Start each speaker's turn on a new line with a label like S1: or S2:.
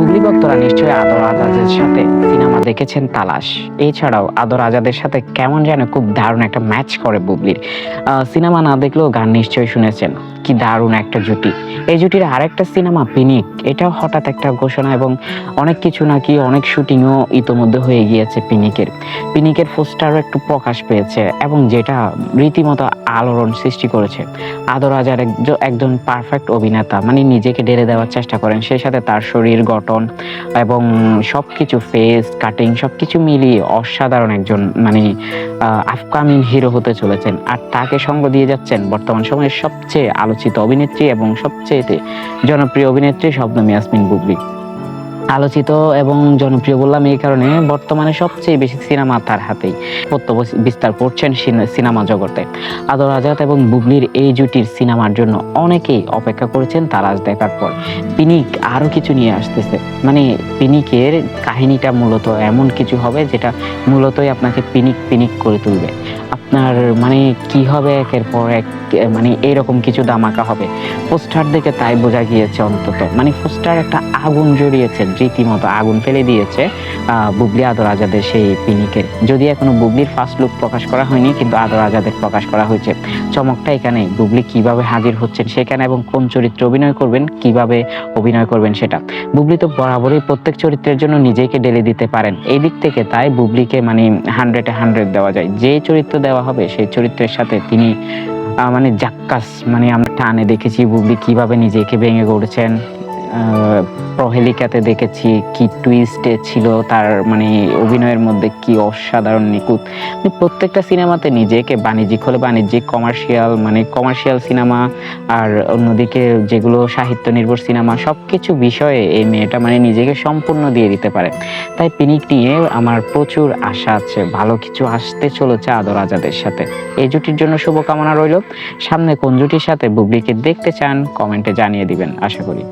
S1: বুবলি ভক্তরা নিশ্চয়ই আদর আজাদের সাথে সিনেমা দেখেছেন তালাশ। এছাড়াও আদর আজাদের সাথে কেমন যেন খুব দারুণ একটা ম্যাচ করে বুবলির। সিনেমা না দেখলেও গান নিশ্চয়ই শুনেছেন। কি দারুণ একটা জুটি। এই জুটির আরেকটা সিনেমা, পিনিক। এটাও হঠাৎ একটা ঘোষণা এবং অনেক কিছু নাকি অনেক শুটিংও ইতোমধ্যে হয়ে গিয়েছে পিনিকের। পিনিকের পোস্টারও একটু প্রকাশ পেয়েছে এবং যেটা রীতিমতো আলোড়ন সৃষ্টি করেছে। আদর আজার একজন পারফেক্ট অভিনেতা মানে নিজেকে ঢেলে দেওয়ার চেষ্টা করেন সেই সাথে তার শরীর গঠন এবং সবকিছু ফেস কাটিং সবকিছু মিলিয়ে অসাধারণ একজন মানে আপকামিং হিরো হতে চলেছেন। আর তাকে সঙ্গ দিয়ে যাচ্ছেন বর্তমান সময়ের সবচেয়ে আলোচিত অভিনেত্রী এবং সবচেয়ে জনপ্রিয় অভিনেত্রী শব্দ ইয়াসমিন বুবলি আলোচিত এবং জনপ্রিয় বললাম এই কারণে বর্তমানে সবচেয়ে বেশি সিনেমা তার হাতেই পত্য বিস্তার করছেন সিনেমা জগতে। আদর আজাদ এবং বুবলির এই জুটির সিনেমার জন্য অনেকেই অপেক্ষা করেছেন তারাজ দেখার পর। পিনিক আরও কিছু নিয়ে আসতেছে। মানে পিনিকের কাহিনীটা মূলত এমন কিছু হবে যেটা মূলতই আপনাকে পিনিক পিনিক করে তুলবে। আপনার মানে কি হবে একের পর এক মানে এরকম কিছু দামাকা হবে। পোস্টার দেখে তাই বোঝা গিয়েছে অন্তত। মানে পোস্টার একটা আগুন জড়িয়েছে রীতিমতো আগুন ফেলে দিয়েছে বুবলি আদর আজাদের সেই পিনিকে। যদি এখনও বুবলির ফার্স্ট লুক প্রকাশ করা হয়নি, কিন্তু আদর আজাদের প্রকাশ করা হয়েছে। চমকটা এখানে বুবলি কীভাবে হাজির হচ্ছেন সেখানে এবং কোন চরিত্রে অভিনয় করবেন, কীভাবে অভিনয় করবেন সেটা। বুবলি তো বরাবরই প্রত্যেক চরিত্রের জন্য নিজেকে ঢেলে দিতে পারেন। এই দিক থেকে তাই বুবলিকে মানে হান্ড্রেডে হান্ড্রেড দেওয়া যায়। যে চরিত্র দেওয়া হবে, সেই চরিত্রের সাথে তিনি মানে জাক্কাস মানে আমরা টানে দেখেছি বুবলি কীভাবে নিজেকে ভেঙে গড়েছেন। প্রহেলিকাতে দেখেছি কি টুইস্টে ছিল, তার মানে অভিনয়ের মধ্যে কি অসাধারণ নিখুঁত। মানে প্রত্যেকটা সিনেমাতে নিজেকে বাণিজ্যিক হলে বাণিজ্যিক কমার্শিয়াল মানে কমার্শিয়াল সিনেমা আর অন্যদিকে যেগুলো সাহিত্য নির্ভর সিনেমা সব কিছু বিষয়ে এই মেয়েটা মানে নিজেকে সম্পূর্ণ দিয়ে দিতে পারে। তাই পিনিক নিয়ে আমার প্রচুর আশা আছে, ভালো কিছু আসতে চলেছে আদর আজাদের সাথে। এই জুটির জন্য শুভকামনা রইল। সামনে কোন জুটির সাথে বুবলিকে দেখতে চান কমেন্টে জানিয়ে দিবেন, আশা করি।